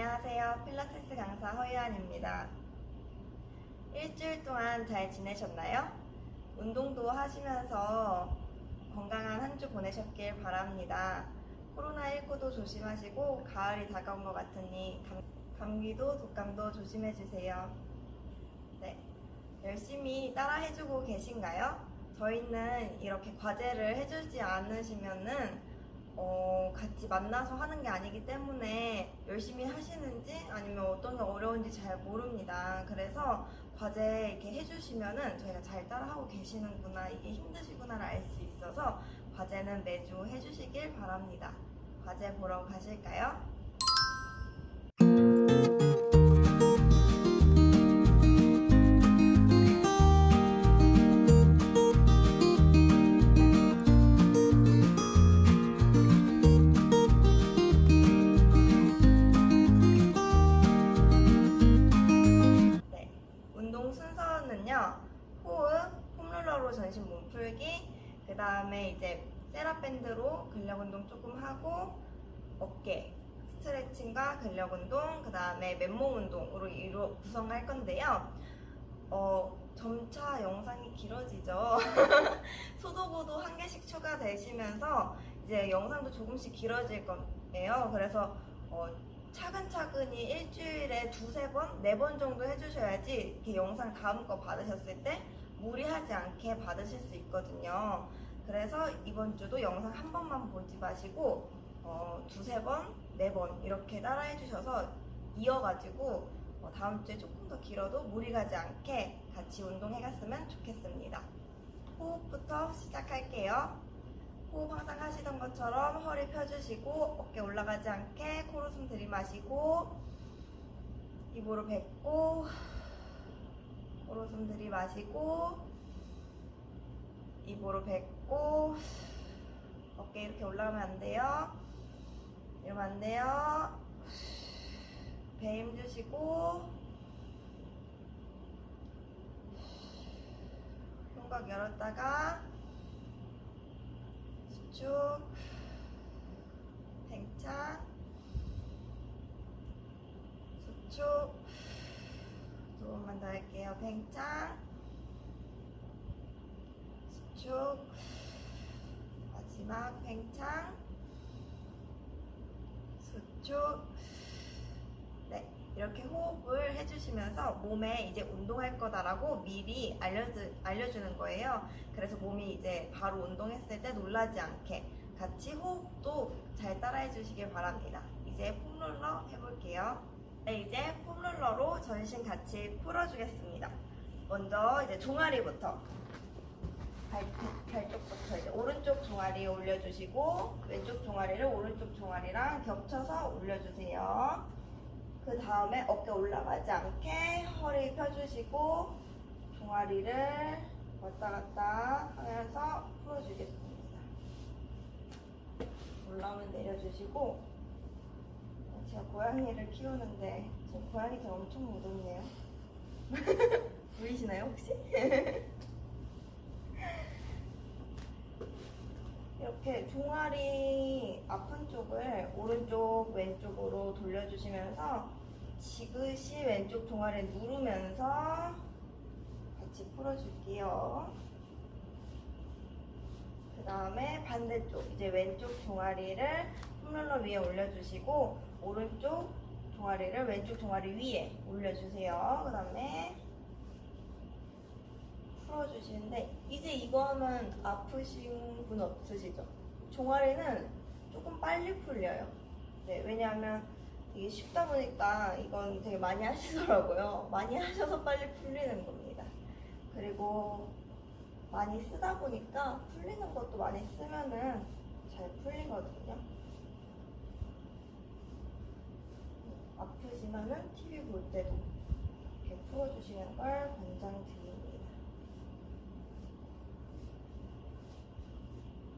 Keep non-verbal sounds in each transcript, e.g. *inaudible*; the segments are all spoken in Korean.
안녕하세요. 필라테스 강사 허유안입니다. 일주일 동안 잘 지내셨나요? 운동도 하시면서 건강한 한 주 보내셨길 바랍니다. 코로나19도 조심하시고 가을이 다가온 것 같으니 감, 감기도 독감도 조심해주세요. 네. 열심히 따라 해주고 계신가요? 저희는 이렇게 과제를 해주지 않으시면은 어, 같이 만나서 하는 게 아니기 때문에 열심히 하시는지 아니면 어떤 게 어려운지 잘 모릅니다. 그래서 과제 이렇게 해주시면은 저희가 잘 따라하고 계시는구나, 이게 힘드시구나를 알 수 있어서 과제는 매주 해주시길 바랍니다. 과제 보러 가실까요? 다음에 이제 세라밴드로 근력 운동 조금 하고, 어깨, 스트레칭과 근력 운동, 그 다음에 맨몸 운동으로 이루 구성할 건데요. 어, 점차 영상이 길어지죠. *laughs* 소도고도 한 개씩 추가되시면서 이제 영상도 조금씩 길어질 거예요. 그래서 어, 차근차근히 일주일에 두세 번, 네 번 정도 해주셔야지 이렇게 영상 다음 거 받으셨을 때 무리하지 않게 받으실 수 있거든요. 그래서 이번 주도 영상 한 번만 보지 마시고 어, 두세 번, 네 번 이렇게 따라 해 주셔서 이어가지고 어, 다음 주에 조금 더 길어도 무리 가지 않게 같이 운동해 갔으면 좋겠습니다. 호흡부터 시작할게요. 호흡 항상 하시던 것처럼 허리 펴주시고 어깨 올라가지 않게 코로 숨 들이마시고 입으로 뱉고 코로 숨 들이마시고 입으로 뱉고 어깨 이렇게 올라가면 안 돼요. 이러면 안 돼요. 배 힘주시고 흉곽 열었다가 수축 팽창 수축 두 번만 더 할게요 팽창 수축 마지막 팽창 수축 네 이렇게 호흡을 해주시면서 몸에 이제 운동할 거다라고 미리 알려주, 알려주는 거예요. 그래서 몸이 이제 바로 운동했을 때 놀라지 않게 같이 호흡도 잘 따라해 주시길 바랍니다. 이제 폼롤러 해볼게요. 네, 이제 폼롤러로 전신 같이 풀어주겠습니다. 먼저 이제 종아리부터 발, 발 쪽부터 이제 오른쪽 종아리 올려주시고 왼쪽 종아리를 오른쪽 종아리랑 겹쳐서 올려주세요. 그 다음에 어깨 올라가지 않게 허리 펴주시고 종아리를 왔다 갔다 하면서 풀어주겠습니다. 올라오면 내려주시고 제가 고양이를 키우는데 제 고양이가 엄청 무섭네요. *laughs* 보이시나요 혹시? *laughs* 이렇게 종아리 아픈 쪽을 오른쪽 왼쪽으로 돌려주시면서 지그시 왼쪽 종아리 누르면서 같이 풀어줄게요. 그 다음에 반대쪽 이제 왼쪽 종아리를 폼롤러 위에 올려주시고 오른쪽 종아리를 왼쪽 종아리 위에 올려주세요. 그 다음에 풀어주시는데 이제 이거는 아프신 분 없으시죠? 종아리는 조금 빨리 풀려요. 네, 왜냐하면 이게 쉽다 보니까 이건 되게 많이 하시더라고요. 많이 하셔서 빨리 풀리는 겁니다. 그리고 많이 쓰다 보니까 풀리는 것도 많이 쓰면은 잘 풀리거든요. 아프시면은 TV 볼 때도 이렇게 풀어주시는 걸 권장드립니다.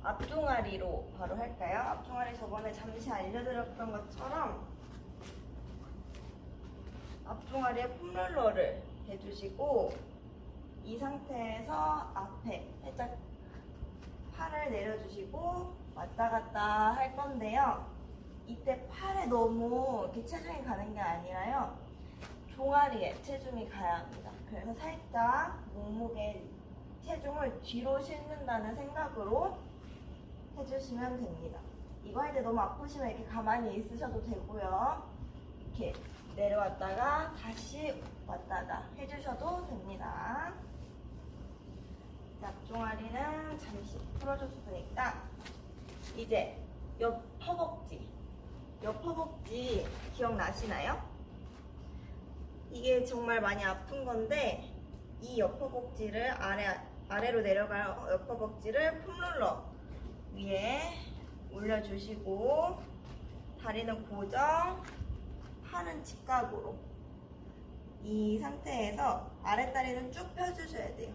앞종아리로 바로 할까요? 앞종아리 저번에 잠시 알려드렸던 것처럼 앞종아리에 폼롤러를 해주시고 이 상태에서 앞에 살짝 팔을 내려주시고 왔다 갔다 할 건데요. 이때 팔에 너무 이렇게 체중이 가는 게 아니라요. 종아리에 체중이 가야 합니다. 그래서 살짝 몸무게 체중을 뒤로 실는다는 생각으로 해주시면 됩니다. 이거 할 때 너무 아프시면 이렇게 가만히 있으셔도 되고요. 이렇게 내려왔다가 다시 왔다가 해주셔도 됩니다. 앞종아리는 잠시 풀어줬으니까 이제 옆 허벅지 옆 허벅지 기억나시나요? 이게 정말 많이 아픈 건데 이 옆 허벅지를 아래 아래로 내려갈 옆 허벅지를 폼롤러 위에 올려주시고 다리는 고정, 팔은 직각으로 이 상태에서 아랫다리는 쭉 펴주셔야 돼요.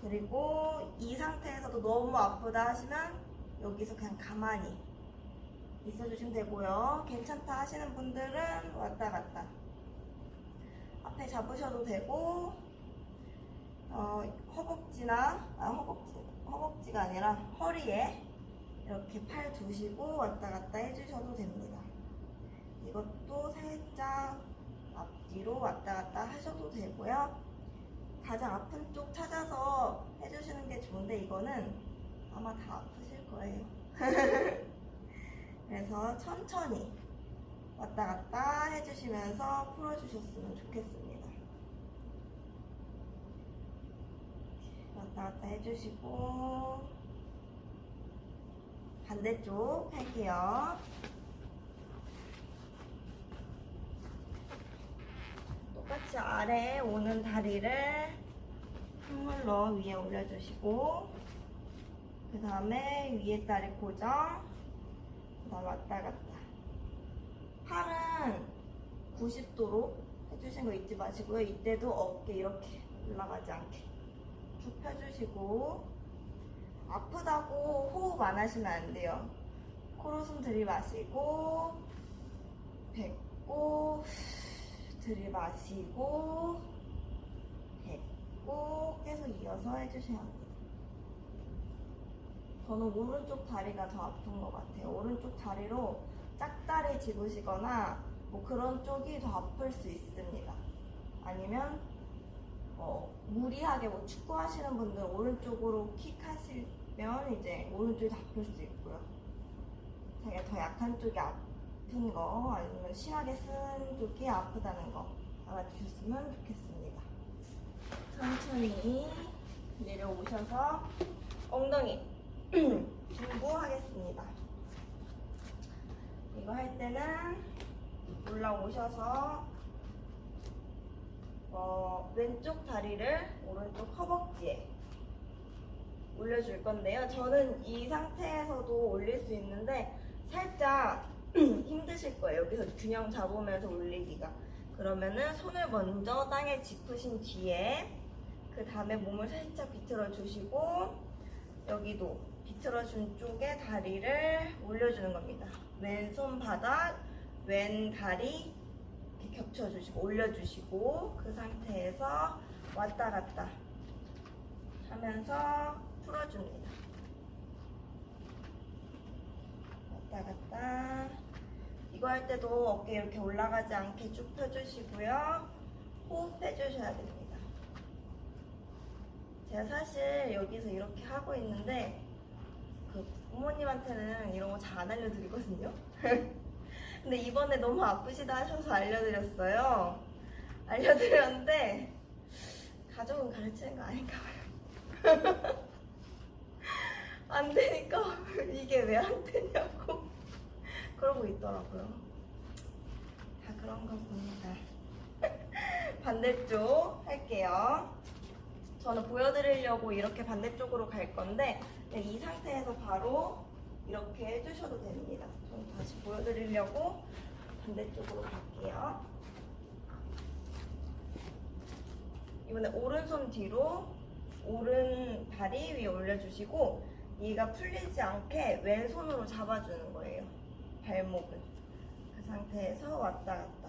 그리고 이 상태에서도 너무 아프다 하시면 여기서 그냥 가만히 있어주시면 되고요. 괜찮다 하시는 분들은 왔다 갔다 앞에 잡으셔도 되고 어, 허벅지나 아, 허벅지 허벅지가 아니라 허리에 이렇게 팔 두시고 왔다 갔다 해주셔도 됩니다. 이것도 살짝 앞뒤로 왔다 갔다 하셔도 되고요. 가장 아픈 쪽 찾아서 해주시는 게 좋은데 이거는 아마 다 아프실 거예요. *laughs* 그래서 천천히 왔다 갔다 해주시면서 풀어주셨으면 좋겠습니다. 왔다 갔다 해주시고 반대쪽 할게요. 똑같이 아래에 오는 다리를 한물로 위에 올려주시고 그 다음에 위에 다리 고정. 그 다음 왔다 갔다. 팔은 90도로 해주신 거 잊지 마시고요. 이때도 어깨 이렇게 올라가지 않게 쭉 펴주시고 아프다고 호흡 안 하시면 안 돼요 코로 숨 들이마시고 뱉고 들이마시고 뱉고 계속 이어서 해주셔야 합니다. 저는 오른쪽 다리가 더 아픈 것 같아요. 오른쪽 다리로 짝다리 집으시거나 뭐 그런 쪽이 더 아플 수 있습니다. 아니면 어, 무리하게 뭐 축구 하시는 분들 오른쪽으로 킥 하시면 이제 오른쪽이 더 아플 수 있고요. 자기가 더 약한 쪽이 아픈 거 아니면 심하게 쓴 쪽이 아프다는 거 알아주셨으면 좋겠습니다. 천천히 내려오셔서 엉덩이 *clears throat* 중부하겠습니다. 이거 할 때는 올라오셔서 어, 왼쪽 다리를 오른쪽 허벅지에 올려줄 건데요. 저는 이 상태에서도 올릴 수 있는데 살짝 *clears throat* 힘드실 거예요. 여기서 균형 잡으면서 올리기가. 그러면은 손을 먼저 땅에 짚으신 뒤에 그 다음에 몸을 살짝 비틀어 주시고 여기도 비틀어 준 쪽에 다리를 올려주는 겁니다. 왼손 바닥, 왼 다리 이렇게 겹쳐주시고 올려주시고 그 상태에서 왔다 갔다 하면서 풀어줍니다. 왔다 갔다. 이거 할 때도 어깨 이렇게 올라가지 않게 쭉 펴주시고요. 호흡 해 주셔야 됩니다. 제가 사실 여기서 이렇게 하고 있는데 그 부모님한테는 이런 거 잘 안 알려드리거든요. *laughs* 근데 이번에 너무 아프시다 하셔서 알려드렸어요. 알려드렸는데 가족은 가르치는 거 아닌가 봐요. *laughs* 안 되니까 이게 왜 안 되냐고 *laughs* 그러고 있더라고요. 다 그런가 봅니다. *laughs* 반대쪽 할게요. 저는 보여드리려고 이렇게 반대쪽으로 갈 건데 네, 이 상태에서 바로 이렇게 해주셔도 됩니다. 저는 다시 보여드리려고 반대쪽으로 갈게요. 이번에 오른손 뒤로 오른 다리 위에 올려주시고 얘가 풀리지 않게 왼손으로 잡아주는 거예요. 발목을. 그 상태에서 왔다 갔다.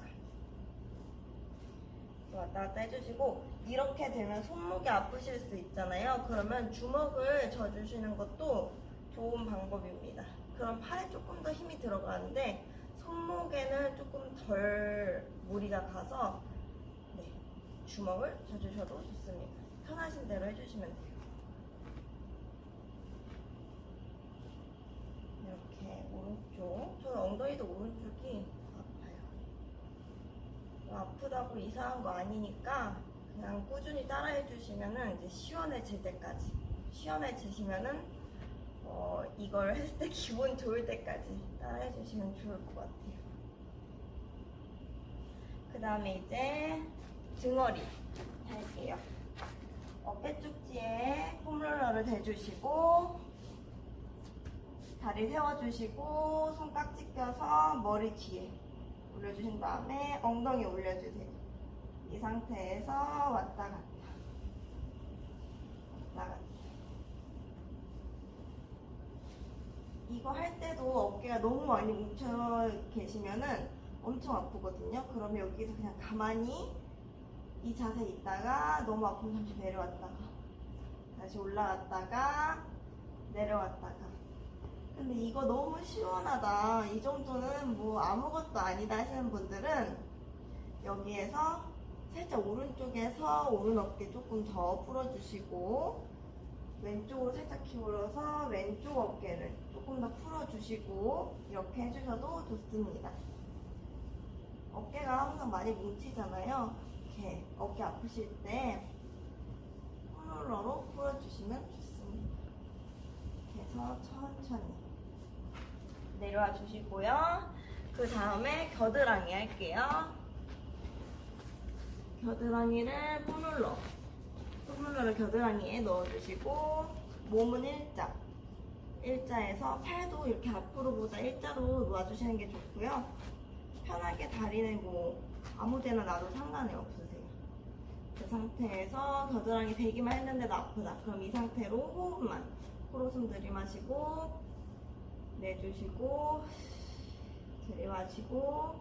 왔다 갔다 해주시고 이렇게 되면 손목이 아프실 수 있잖아요. 그러면 주먹을 져주시는 것도 좋은 방법입니다. 그럼 팔에 조금 더 힘이 들어가는데 손목에는 조금 덜 무리가 가서 네, 주먹을 져주셔도 좋습니다. 편하신 대로 해주시면 돼요. 이렇게 오른쪽, 저는 엉덩이도 오른쪽이 아파요. 뭐 아프다고 이상한 거 아니니까 그냥 꾸준히 따라해 주시면은 이제 시원해질 때까지 시원해지시면은 어, 이걸 했을 때 기분 좋을 때까지 따라해 주시면 좋을 것 같아요. 그 다음에 이제 등허리 할게요. 어깨 쪽지에 폼롤러를 대주시고 다리 세워주시고 손깍지 껴서 머리 뒤에 올려주신 다음에 엉덩이 올려주세요. 이 상태에서 왔다 갔다 왔다 갔다 이거 할 때도 어깨가 너무 많이 뭉쳐 계시면은 엄청 아프거든요. 그러면 여기서 그냥 가만히 이 자세에 있다가 너무 아프면 잠시 내려왔다가 다시 올라갔다가 내려왔다가 근데 이거 너무 시원하다. 이 정도는 뭐 아무것도 아니다 하시는 분들은 여기에서 살짝 오른쪽에서 오른 어깨 조금 더 풀어주시고 왼쪽으로 살짝 기울여서 왼쪽 어깨를 조금 더 풀어주시고 이렇게 해주셔도 좋습니다. 어깨가 항상 많이 뭉치잖아요. 이렇게 어깨 아프실 때 폴롤러로 풀어주시면 좋습니다. 이렇게 해서 천천히 내려와 주시고요. 그 다음에 겨드랑이 할게요. 겨드랑이를 폼롤러 폼롤러를 겨드랑이에 넣어주시고 몸은 일자 일자에서 팔도 이렇게 앞으로보다 일자로 놓아주시는 게 좋고요. 편하게 다리는 뭐 아무 데나 놔도 상관이 없으세요. 그 상태에서 겨드랑이 대기만 했는데도 아프다. 그럼 이 상태로 호흡만 코로 숨 들이마시고 내주시고 들이마시고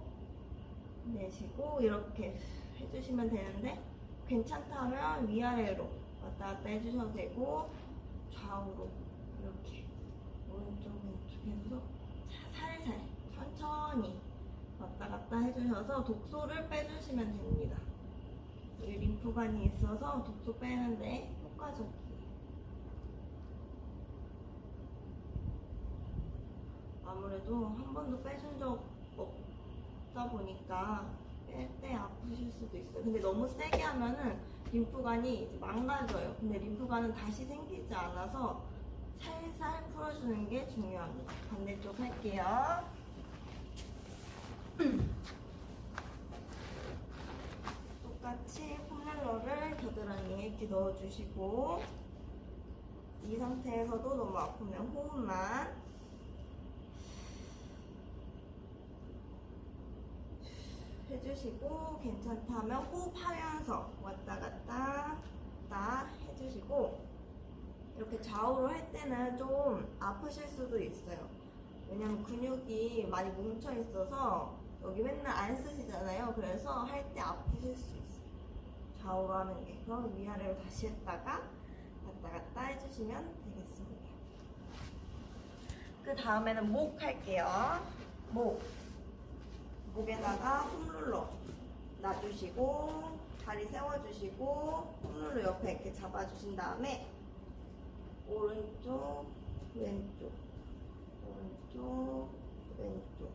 내쉬고 이렇게 해주시면 되는데 괜찮다면 위아래로 왔다 갔다 해주셔도 되고 좌우로 이렇게 오른쪽 왼쪽 해서 살살 천천히 왔다 갔다 해주셔서 독소를 빼주시면 됩니다. 여기 림프관이 있어서 독소 빼는데 효과적이에요. 아무래도 한 번도 빼준 적 없다 보니까 뺄 때 아프실 수도 있어요. 근데 너무 세게 하면은 림프관이 망가져요. 근데 림프관은 다시 생기지 않아서 살살 풀어주는 게 중요합니다. 반대쪽 할게요. *clears throat* 똑같이 폼롤러를 겨드랑이에 이렇게 넣어주시고 이 상태에서도 너무 아프면 호흡만 해주시고 괜찮다면 호흡하면서 왔다 갔다 왔다 해주시고 이렇게 좌우로 할 때는 좀 아프실 수도 있어요. 왜냐면 근육이 많이 뭉쳐 있어서 여기 맨날 안 쓰시잖아요. 그래서 할 때 아프실 수 있어요. 좌우로 하는 게. 그럼 위아래로 다시 했다가 왔다 갔다 해주시면 되겠습니다. 그 다음에는 목 할게요. 목. 목에다가 홈롤러 놔주시고 다리 세워주시고 홈롤러 옆에 이렇게 잡아주신 다음에 오른쪽 왼쪽 오른쪽 왼쪽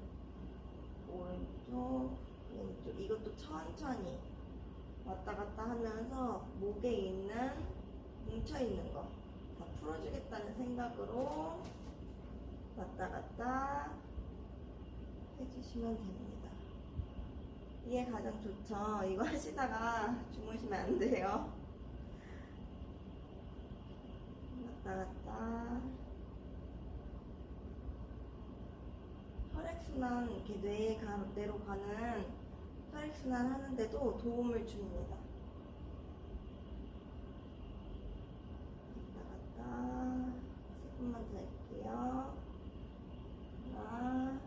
오른쪽 왼쪽 이것도 천천히 왔다 갔다 하면서 목에 있는 뭉쳐있는 거 다 풀어주겠다는 생각으로 왔다 갔다 해주시면 됩니다. 이게 가장 좋죠. 이거 하시다가 주무시면 안 돼요. 왔다 갔다. 혈액순환, 이렇게 뇌에 가, 뇌로 가는 혈액순환 하는데도 도움을 줍니다. 왔다 갔다. 조금만 더 할게요. 하나.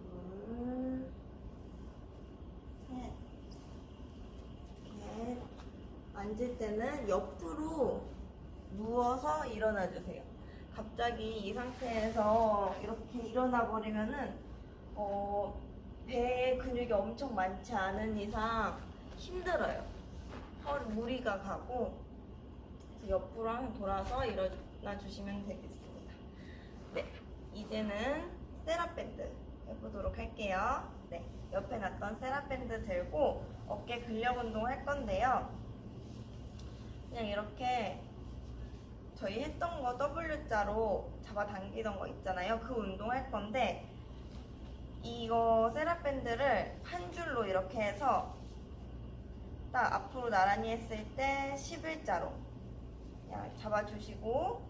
둘, 셋, 넷. 앉을 때는 옆으로 누워서 일어나 주세요. 갑자기 이 상태에서 이렇게 일어나 버리면은 어, 배에 근육이 엄청 많지 않은 이상 힘들어요. 허리 무리가 가고 옆으로 한번 돌아서 일어나 주시면 되겠습니다. 네, 이제는 세라밴드 해보도록 할게요. 네, 옆에 놨던 세라밴드 들고 어깨 근력 운동 할 건데요. 그냥 이렇게 저희 했던 거 W자로 잡아당기던 거 있잖아요. 그 운동 할 건데 이거 세라밴드를 한 줄로 이렇게 해서 딱 앞으로 나란히 했을 때 11자로 그냥 잡아주시고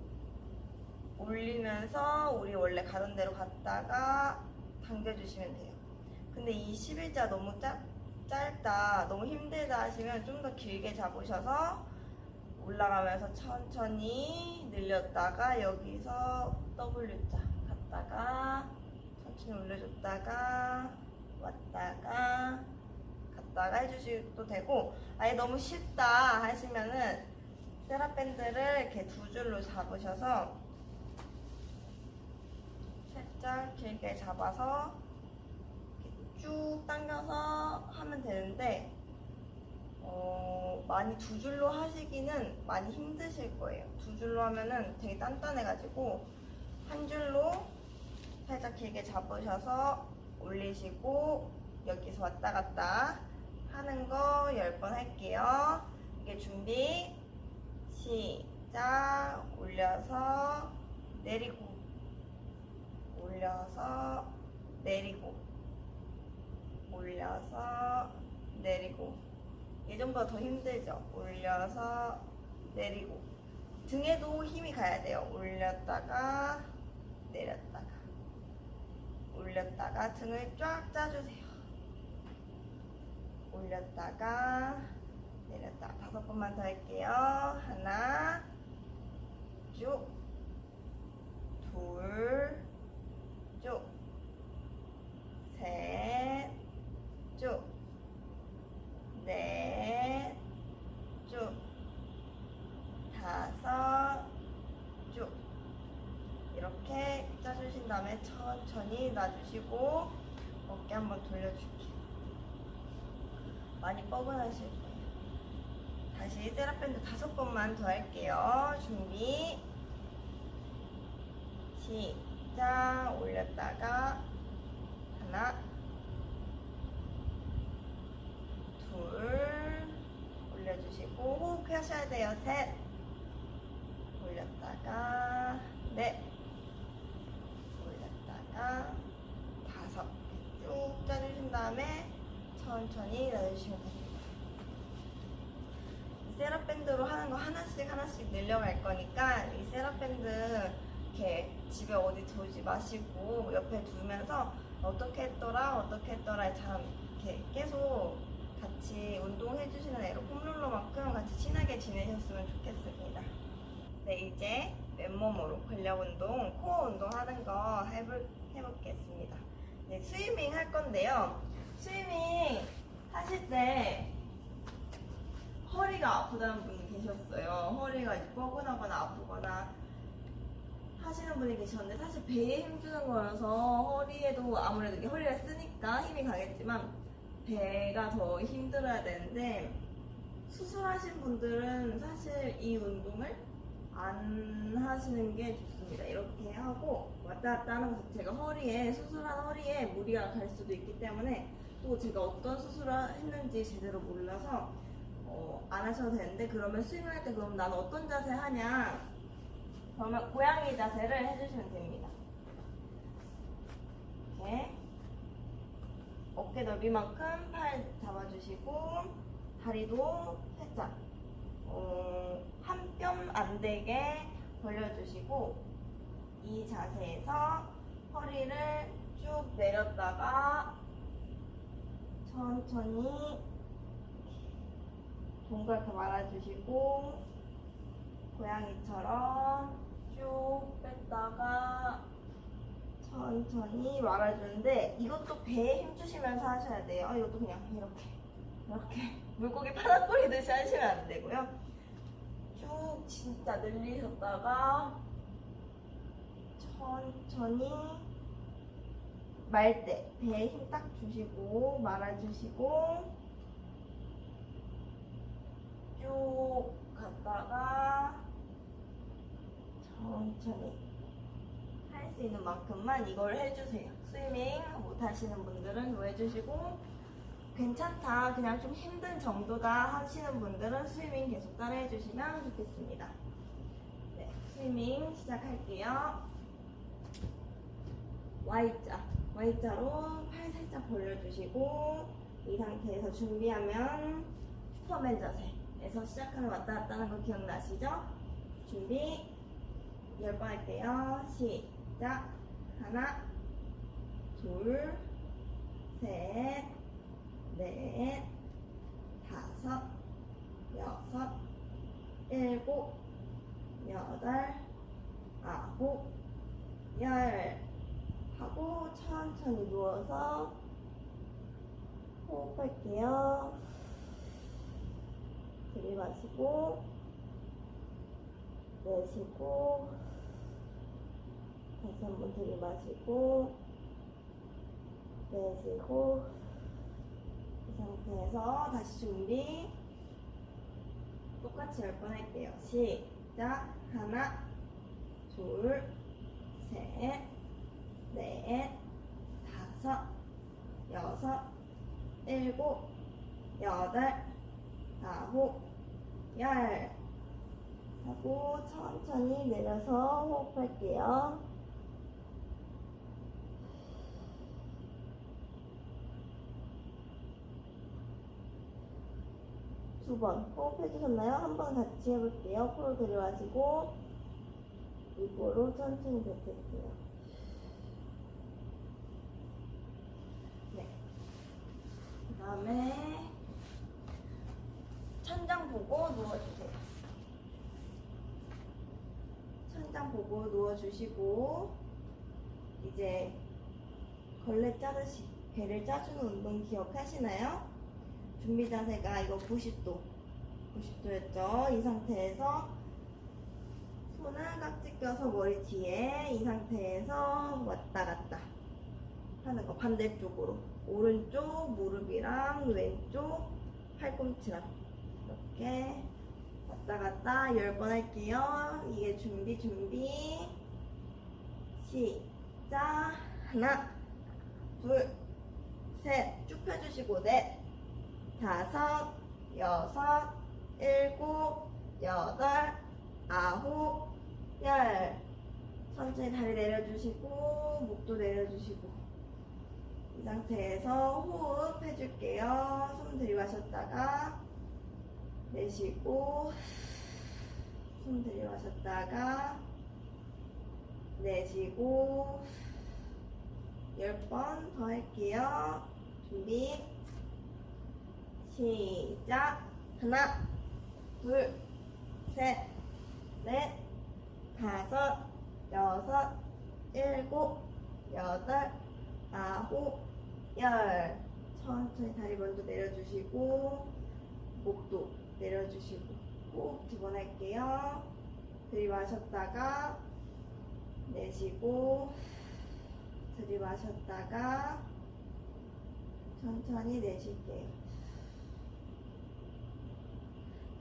올리면서 우리 원래 가던 대로 갔다가 당겨주시면 돼요. 근데 이 11자 너무 짧, 짧다, 너무 힘들다 하시면 좀 더 길게 잡으셔서 올라가면서 천천히 늘렸다가 여기서 W자 갔다가 천천히 올려줬다가 왔다가 갔다가 해주셔도 되고 아예 너무 쉽다 하시면은 세라밴드를 이렇게 두 줄로 잡으셔서 살짝 길게 잡아서 쭉 당겨서 하면 되는데 어, 많이 두 줄로 하시기는 많이 힘드실 거예요. 두 줄로 하면은 되게 단단해가지고 한 줄로 살짝 길게 잡으셔서 올리시고 여기서 왔다 갔다 하는 거 10번 할게요. 이게 준비 시작 올려서 내리고 올려서 내리고 올려서 내리고 예전보다 더 힘들죠. 올려서 내리고. 등에도 힘이 가야 돼요. 올렸다가 내렸다가. 올렸다가 등을 쫙 짜주세요. 올렸다가 내렸다. 다섯 번만 더 할게요. 하나 쭉 둘 쭉 셋 쭉 넷, 쭉, 다섯, 쭉. 이렇게 짜주신 다음에 천천히 놔주시고 어깨 한번 돌려줄게요. 많이 뻐근하실 거예요. 다시 세라밴드 다섯 번만 더 할게요. 준비. 시작. 올렸다가 하나, 둘 올려주시고 호흡하셔야 돼요. 셋. 올렸다가 넷 올렸다가 다섯. 쭉 짜주신 다음에 천천히 내주시면 됩니다. 이 세라밴드로 하는 거 하나씩 하나씩 늘려갈 거니까 이 세라밴드 이렇게 집에 어디 두지 마시고 옆에 두면서 어떻게 했더라 어떻게 했더라 참 이렇게 계속 같이 운동해 주시는 애로 친하게 지내셨으면 좋겠습니다. 네, 이제 맨몸으로 근력 운동, 코어 운동 하는 거 해볼, 해보겠습니다. 네, 스위밍 할 건데요. 스위밍 하실 때 허리가 아프다는 분이 계셨어요. 허리가 뻐근하거나 아프거나 하시는 분이 계셨는데 사실 배에 힘주는 거여서 허리에도 아무래도 허리가 쓰니까 힘이 가겠지만 배가 더 힘들어야 되는데 수술하신 분들은 사실 이 운동을 안 하시는 게 좋습니다. 이렇게 하고 왔다 갔다 하는 것 자체가 허리에 수술한 허리에 무리가 갈 수도 있기 때문에 또 제가 어떤 수술을 했는지 제대로 몰라서 어, 안 하셔도 되는데 그러면 스윙할 때 그럼 난 어떤 자세 하냐 그러면 고양이 자세를 해주시면 됩니다. 이렇게 어깨 넓이만큼 팔 잡아주시고 다리도 살짝 어, 한 뼘 안 되게 벌려주시고 이 자세에서 허리를 쭉 내렸다가 천천히 동그랗게 말아주시고 고양이처럼 쭉 뺐다가 천천히 말아주는데 이것도 배에 힘 주시면서 하셔야 돼요. 어, 이것도 그냥 이렇게 이렇게 물고기 파닥 뿌리듯이 하시면 안 되고요. 쭉 진짜 늘리셨다가 천천히 말 때 배에 힘 딱 주시고 말아주시고 쭉 갔다가 천천히 할 수 있는 만큼만 이걸 해주세요. 스위밍 못하시는 분들은 이거 해주시고 괜찮다 그냥 좀 힘든 정도다 하시는 분들은 스위밍 계속 따라 해 주시면 좋겠습니다. 네, 스위밍 시작할게요. Y자, Y자로 팔 살짝 벌려주시고 이 상태에서 준비하면 슈퍼맨 자세에서 시작하는 왔다 갔다 하는 거 기억나시죠? 준비 10번 할게요. 시작 하나 둘 셋, 넷, 다섯, 여섯, 일곱, 여덟, 아홉, 열 하고 천천히 누워서 호흡할게요. 들이마시고 내쉬고 다시 한번 들이마시고 내쉬고 이 상태에서 다시 준비 똑같이 열 번 할게요. 시작 하나 둘셋 넷, 다섯, 여섯, 일곱, 여덟, 아홉, 열 하고 천천히 내려서 호흡할게요. 두번 호흡해 주셨나요? 한번 같이 해볼게요. 코로 들이마시고 입으로 천천히 뱉을게요. 그 다음에 천장 보고 누워주세요. 천장 보고 누워주시고 이제 걸레 짜듯이 배를 짜주는 운동 기억하시나요? 준비 자세가 이거 90도 90도였죠? 이 상태에서 손은 깍지 껴서 머리 뒤에 이 상태에서 왔다 갔다 하는 거 반대쪽으로. 오른쪽 무릎이랑 왼쪽 팔꿈치랑 이렇게 왔다 갔다 10번 할게요. 이게 준비 준비. 시작. 하나 둘 셋 쭉 펴주시고 넷 다섯 여섯 일곱 여덟 아홉 열 천천히 다리 내려주시고 목도 내려주시고 이 상태에서 호흡 해줄게요. 숨 들이마셨다가 내쉬고 숨 들이마셨다가 내쉬고 10번 더 할게요. 준비 시작 하나 둘 셋 넷 다섯 여섯 일곱 여덟 아홉, 열. 천천히 다리 먼저 내려주시고, 목도 내려주시고, 꼭 할게요. 들이마셨다가, 내쉬고, 들이마셨다가, 천천히 내쉴게요.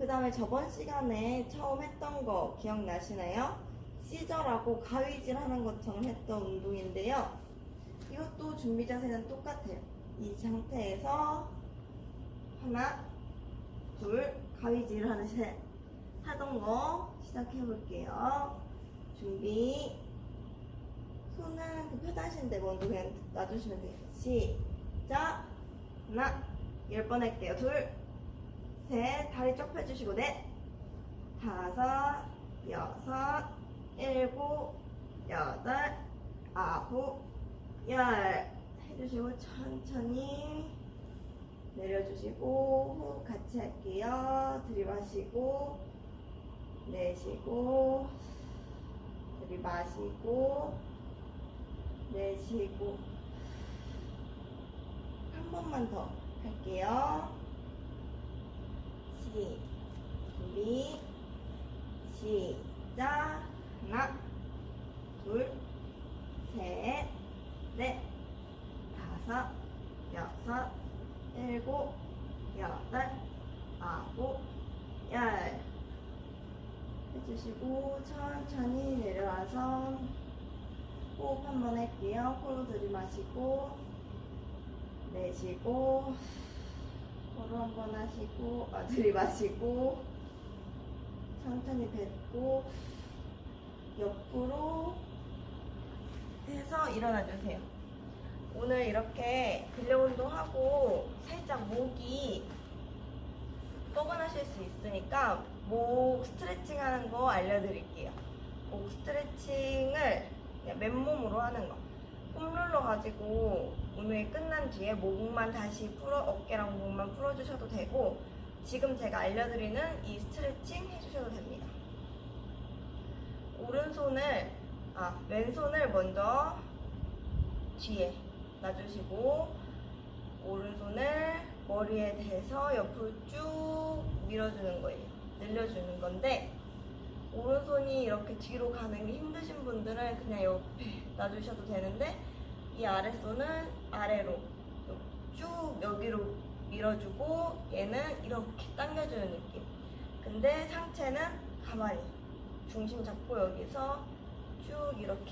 그 다음에 저번 시간에 처음 했던 거 기억나시나요? 시저라고 가위질 하는 것처럼 했던 운동인데요. 이것도 준비 자세는 똑같아요. 이 상태에서 하나, 둘, 가위질 하는 셋 하던 거 시작해 볼게요. 준비. 손은 그 펴다신 데 먼저 그냥 놔주시면 돼요. 시작. 하나, 열 번 할게요. 둘, 셋, 다리 쭉 펴주시고 넷, 다섯, 여섯, 일곱, 여덟, 아홉, 열 해주시고 천천히 내려주시고 호흡 같이 할게요. 들이마시고 내쉬고 들이마시고 내쉬고 한 번만 더 할게요. 시 준비 시작 하나 둘 셋, 넷, 다섯, 여섯, 일곱, 여덟, 아홉, 열. 해주시고 천천히 내려와서 호흡 한번 할게요. 코로 들이마시고 내쉬고 코로 한번 하시고 아 들이 마시고 천천히 뱉고 옆으로 해서 일어나 주세요. 오늘 이렇게 근력 운동하고 살짝 목이 뻐근하실 수 있으니까 목 스트레칭 하는 거 알려드릴게요. 목 스트레칭을 맨몸으로 하는 거. 홈롤러 가지고 운동이 끝난 뒤에 목만 다시 풀어 어깨랑 목만 풀어주셔도 되고 지금 제가 알려드리는 이 스트레칭 해주셔도 됩니다. 오른손을 아 왼손을 먼저 뒤에 놔주시고 오른손을 머리에 대서 옆으로 쭉 밀어주는 거예요. 늘려주는 건데 오른손이 이렇게 뒤로 가는 게 힘드신 분들은 그냥 옆에 놔주셔도 되는데 이 아랫손은 아래로 쭉 여기로 밀어주고 얘는 이렇게 당겨주는 느낌. 근데 상체는 가만히 중심 잡고 여기서 쭉 이렇게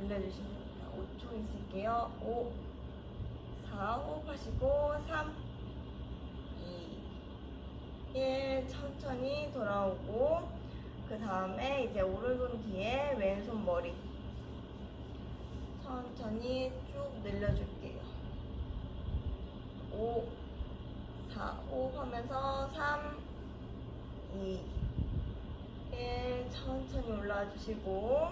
늘려주시면 됩니다. 5초 있을게요. 5, 4, 호흡하시고 3, 2, 1 천천히 돌아오고 그 다음에 이제 오른손 뒤에 왼손 머리. 천천히 쭉 늘려줄게요. 5, 4 호흡하면서 3, 2, 1 천천히 올라와 주시고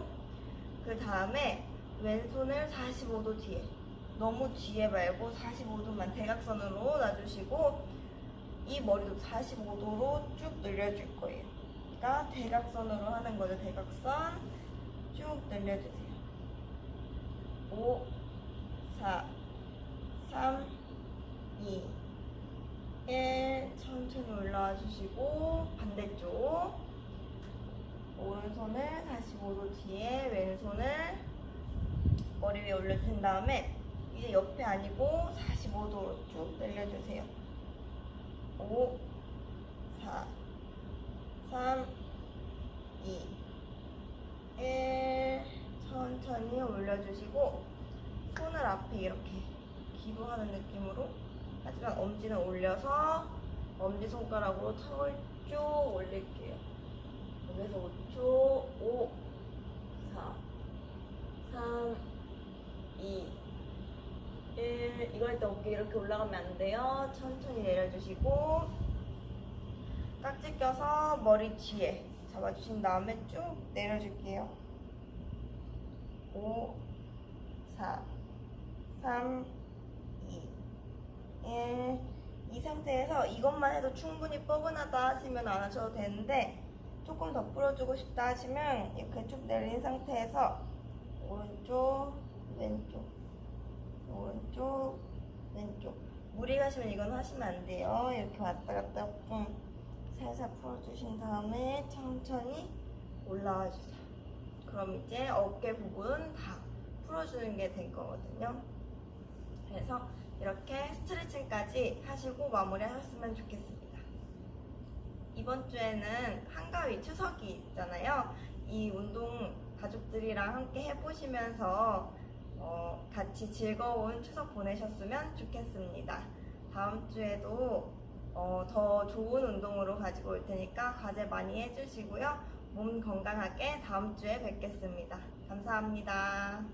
그 다음에 왼손을 45도 뒤에. 너무 뒤에 말고 45도만 대각선으로 놔주시고 이 머리도 45도로 쭉 늘려줄 거예요. 그러니까 대각선으로 하는 거죠. 대각선 쭉 늘려주세요. 5, 4, 3, 2, 1 천천히 올라와 주시고 반대쪽 오른손을 45도 뒤에 왼손을 머리 위에 올려주신 다음에 이제 옆에 아니고 45도로 쭉 늘려주세요. 5, 4, 3, 2, 1 천천히 올려주시고 손을 앞에 이렇게 기부하는 느낌으로. 하지만 엄지는 올려서 엄지손가락으로 턱을 쭉 올릴게요. 여기서 5초 5, 4, 3, 2, 1 이거 할 때 어깨 이렇게 올라가면 안 돼요. 천천히 내려주시고 깍지 껴서 머리 뒤에 잡아주신 다음에 쭉 내려줄게요. 5, 4, 3, 2, 1. 이 상태에서 이것만 해도 충분히 뻐근하다 하시면 안 하셔도 되는데 조금 더 풀어주고 싶다 하시면 이렇게 쭉 내린 상태에서 오른쪽, 왼쪽, 오른쪽, 왼쪽. 무리 가시면 이건 하시면 안 돼요. 이렇게 왔다 갔다 좀 살살 풀어주신 다음에 천천히 올라와 주세요. 그럼 이제 어깨 부분 다 풀어주는 게될 거거든요. 그래서 이렇게 스트레칭까지 하시고 마무리 하셨으면 좋겠습니다. 이번 주에는 한가위 추석이 있잖아요. 이 운동 가족들이랑 함께 해보시면서 어, 같이 즐거운 추석 보내셨으면 좋겠습니다. 다음 주에도 어, 더 좋은 운동으로 가지고 올 테니까 과제 많이 해주시고요. 몸 건강하게 다음 주에 뵙겠습니다. 감사합니다.